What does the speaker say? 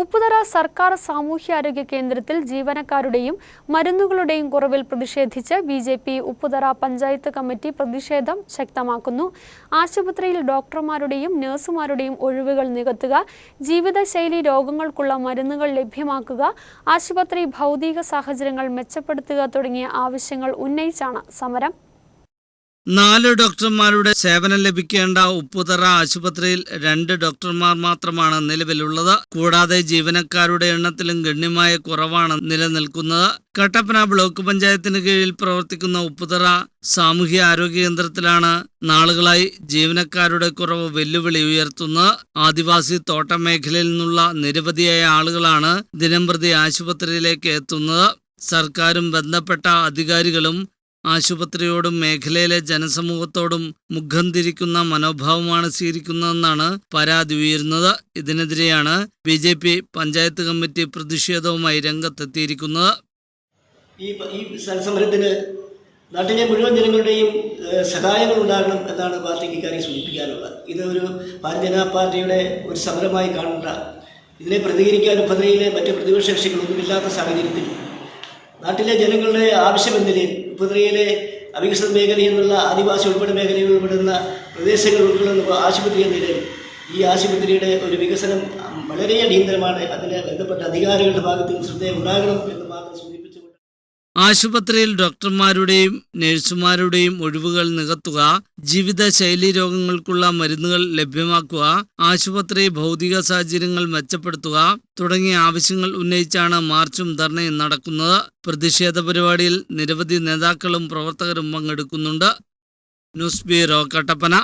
ഉപ്പുതറ സർക്കാർ സാമൂഹ്യാരോഗ്യ കേന്ദ്രത്തിൽ ജീവനക്കാരുടെയും മരുന്നുകളുടെയും കുറവിൽ പ്രതിഷേധിച്ച് B J P Upputhara panchayat committee പ്രതിഷേധം ശക്തമാക്കുന്നു. ആശുപത്രിയിൽ ഡോക്ടർമാരുടെയും നഴ്സുമാരുടെയും ഒഴിവുകൾ നികത്തുക ജീവിതശൈലി രോഗങ്ങൾക്കുള്ള മരുന്നുകൾ ലഭ്യമാക്കുക ആശുപത്രി ഭൗതിക സാഹചര്യങ്ങൾ മെച്ചപ്പെടുത്തുക തുടങ്ങിയ ആവശ്യങ്ങൾ ഉന്നയിച്ചാണ് സമരം. നാല് ഡോക്ടർമാരുടെ സേവനം ലഭിക്കേണ്ട ഉപ്പുതറ ആശുപത്രിയിൽ രണ്ട് ഡോക്ടർമാർ മാത്രമാണ് നിലവിലുള്ളത്. കൂടാതെ ജീവനക്കാരുടെ എണ്ണത്തിലും ഗണ്യമായ കുറവാണ് നിലനിൽക്കുന്നത്. കട്ടപ്പന ബ്ലോക്ക് പഞ്ചായത്തിന് കീഴിൽ പ്രവർത്തിക്കുന്ന ഉപ്പുതറ സാമൂഹ്യ ആരോഗ്യ കേന്ദ്രത്തിലാണ് നാളുകളായി ജീവനക്കാരുടെ കുറവ് വെല്ലുവിളി ഉയർത്തുന്നത്. ആദിവാസി തോട്ട മേഖലയിൽ നിന്നുള്ള നിരവധിയായ ആളുകളാണ് ദിനംപ്രതി ആശുപത്രിയിലേക്ക് എത്തുന്നത്. സർക്കാരും ബന്ധപ്പെട്ട അധികാരികളും ആശുപത്രിയോടും മേഖലയിലെ ജനസമൂഹത്തോടും മുഖം തിരിക്കുന്ന മനോഭാവമാണ് സ്വീകരിക്കുന്നതെന്നാണ് പരാതി ഉയരുന്നത്. ഇതിനെതിരെയാണ് B J P panchayat committee പ്രതിഷേധവുമായി രംഗത്തെത്തിയിരിക്കുന്നത്. ഈ ഈ നാട്ടിലെ മുഴുവൻ ജനങ്ങളുടെയും സഹായങ്ങൾ ഉണ്ടാകണം എന്നാണ് പാർട്ടിക്ക് ഇക്കാര്യം സൂചിപ്പിക്കാനുള്ളത്. ഇത് ഒരു ഭാരതീയ ജനതാ പാർട്ടിയുടെ ഒരു സമരമായി കാണണ്ട. ഇതിനെ പ്രതികരിക്കാൻ ഉപദ്രയിലെ മറ്റ് പ്രതിപക്ഷ കക്ഷികളൊന്നുമില്ലാത്ത സാഹചര്യത്തിൽ നാട്ടിലെ ജനങ്ങളുടെ ആവശ്യമെന്തിന് ഉപദ്രയിലെ അവികസിത മേഖല എന്നുള്ള ആദിവാസി ഉൾപ്പെടെ മേഖലയിൽ ഉൾപ്പെടുന്ന പ്രദേശങ്ങൾ ഉൾക്കൊള്ളുന്ന ആശുപത്രി എന്ന നിലയിൽ ഈ ആശുപത്രിയുടെ ഒരു വികസനം വളരെ അടിയന്തരമാണ്. അതിനെ ബന്ധപ്പെട്ട അധികാരികളുടെ ഭാഗത്ത് ശ്രദ്ധ ഉണ്ടാകണം എന്ന് മാത്രം സൂചിപ്പിച്ചുകൊണ്ട് ആശുപത്രിയിൽ ഡോക്ടർമാരുടെയും നഴ്സുമാരുടെയും ഒഴിവുകൾ നികത്തുക ജീവിതശൈലി രോഗങ്ങൾക്കുള്ള മരുന്നുകൾ ലഭ്യമാക്കുക ആശുപത്രി ഭൗതിക സാഹചര്യങ്ങൾ മെച്ചപ്പെടുത്തുക തുടങ്ങിയ ആവശ്യങ്ങൾ ഉന്നയിച്ചാണ് മാർച്ചും ധർണയും നടക്കുന്നത്. പ്രതിഷേധ പരിപാടിയിൽ നിരവധി നേതാക്കളും പ്രവർത്തകരും പങ്കെടുക്കുന്നുണ്ട്. News bureau Kattappana.